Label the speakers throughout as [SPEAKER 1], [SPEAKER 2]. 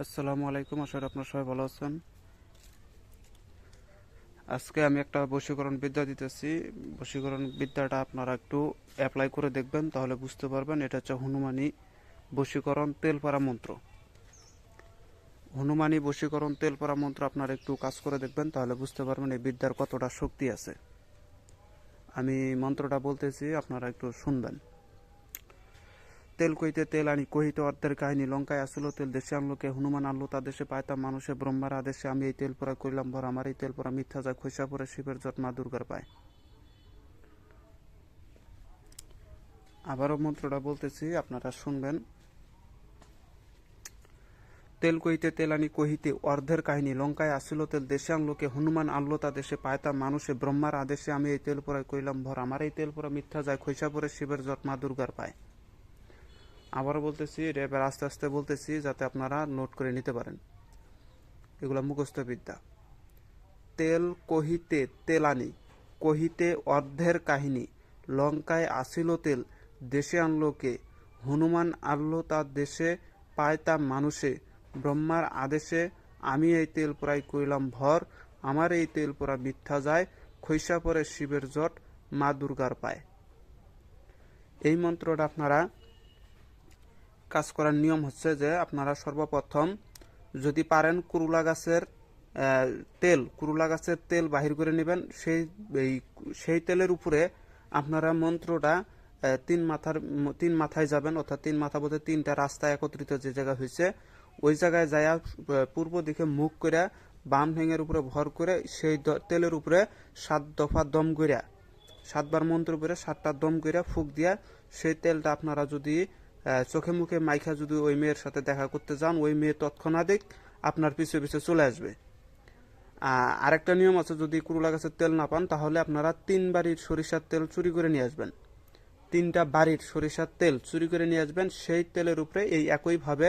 [SPEAKER 1] আসসালামু আলাইকুম, আশা আপনার সবাই ভালো আছেন। আজকে আমি একটা বশীকরণ বিদ্যা দিতেছি। বশীকরণ বিদ্যাটা আপনারা একটু অ্যাপ্লাই করে দেখবেন, তাহলে বুঝতে পারবেন। এটা হচ্ছে হনুমানি বশীকরণ তেলপাড়া মন্ত্র। হনুমানি বশীকরণ তেলপাড়া মন্ত্র আপনারা একটু কাজ করে দেখবেন, তাহলে বুঝতে পারবেন এই বিদ্যার কতটা শক্তি আছে। আমি মন্ত্রটা বলতেছি, আপনারা একটু শুনবেন। তেল কইতে তেল আনি, কহিতে অর্ধের কাহিনী, লঙ্কায় আসলো তেল, দেশে আনলোকে হনুমান আনলো তা দেশে পাইতাম মানুষে, ব্রহ্মার আদেশে আমি এই তেল পরা করিলাম ভর আমার এই তেল পরা মিথ্যা যায়, খৈসা পরে শিবের যত মা দুর্গার পায়। আবারও মন্ত্রটা বলতেছি, আপনারা শুনবেন। তেল কইতে তেল আনি, কহিতে অর্ধের কাহিনী, লঙ্কায় আসিল তেল, দেশে আনলোকে হনুমান আনলো তা দেশে পায়তাম মানুষে, ব্রহ্মার আদেশে আমি এই তেল পরাই কইলাম ভর আমার এই তেল পরা মিথ্যা যায়, খৈসা পরে শিবের যত মা দুর্গার পায়। আবারও বলতেছি, এটা এবার আস্তে আস্তে বলতেছি যাতে আপনারা নোট করে নিতে পারেন। এগুলো মুখস্থ বিদ্যা। তেল কহিতে তেলানি, কহিতে অর্ধের কাহিনী, লঙ্কায় আসিল তেল, দেশে আনলো কে? হনুমান আনলো তার দেশে, পায় তা মানুষে। ব্রহ্মার আদেশে আমি এই তেল প্রায় কইলাম ভর, আমার এই তেল পোড়া মিথ্যা যায় খৈসা পরে শিবের জট মা দুর্গার পায়। এই মন্ত্রটা আপনারা কাজ করার নিয়ম হচ্ছে যে আপনারা সর্বপ্রথম যদি পারেন কুরুলা গাছের তেল, কুরুলা গাছের তেল বাহির করে নেবেন। সেই, এই, সেই তেলের উপরে আপনারা মন্ত্রটা তিন মাথার, তিন মাথায় যাবেন, অর্থাৎ তিন মাথা বলতে তিনটা রাস্তা একত্রিত যে জায়গা হয়েছে, ওই জায়গায় যায়া পূর্ব দিকে মুখ করে বাম ঠেঙের উপরে ভর করে সেই তেলের উপরে সাত দফা দম করিয়া সাতবার মন্ত্র করে সাতটা দম করিয়া ফুক দিয়া সেই তেলটা আপনারা যদি চোখে মুখে মাইখা যদি ওই মেয়ের সাথে দেখা করতে যান, ওই মেয়ে তৎক্ষণাৎ আপনার পিছু পিছু চলে আসবে। আরেকটা নিয়ম আছে, যদি কুরুলা গাছের তেল না পান, তাহলে আপনারা তিন বাড়ির সরিষার তেল চুরি করে নিয়ে আসবেন। তিনটা বাড়ির সরিষার তেল চুরি করে নিয়ে আসবেন, সেই তেলের উপরে এই একইভাবে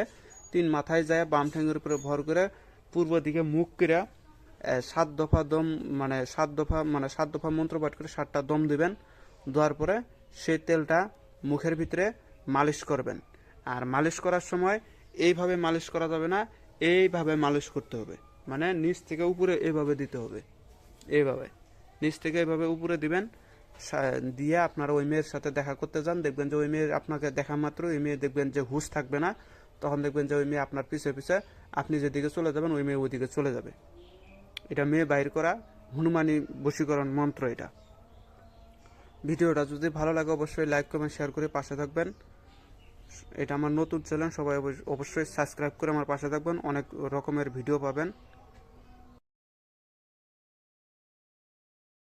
[SPEAKER 1] তিন মাথায় যায়, বাম ঠ্যাঙের উপরে ভর করে পূর্ব দিকে মুখ করে সাত দফা দম মানে সাত দফা মানে সাত দফা মন্ত্র পাঠ করে সাতটা দম দিবেন। দেওয়ার পরে সেই তেলটা মুখের ভিতরে মালিশ করবেন। আর মালিশ করার সময় এইভাবে মালিশ করা যাবে না, এইভাবে মালিশ করতে হবে। মানে নিচ থেকে উপরে এইভাবে দিতে হবে। এইভাবে। নিচ থেকে এইভাবে উপরে দিবেন দিয়ে আপনারা ওই মেয়ের সাথে দেখা করতে যান। দেখবেন যে ওই মেয়ের আপনাকে দেখা মাত্র ওই মেয়ে দেখবেন যে হুশ থাকবে না। তখন দেখবেন যে ওই মেয়ে আপনার পিছে পিছে, আপনি যেদিকে চলে যাবেন, ওই মেয়ে ওইদিকে চলে যাবে। এটা মেয়ে বাইর করা, হনুমানি বশীকরণ মন্ত্র এটা। ভিডিওটা যদি ভালো লাগে, অবশ্যই লাইক কমেন্ট শেয়ার করে পাশে থাকবেন। এটা আমার নতুন চ্যানেল সবাই অবশ্যই সাবস্ক্রাইব করে আমার পাশে থাকবেন। অনেক রকমের ভিডিও পাবেন।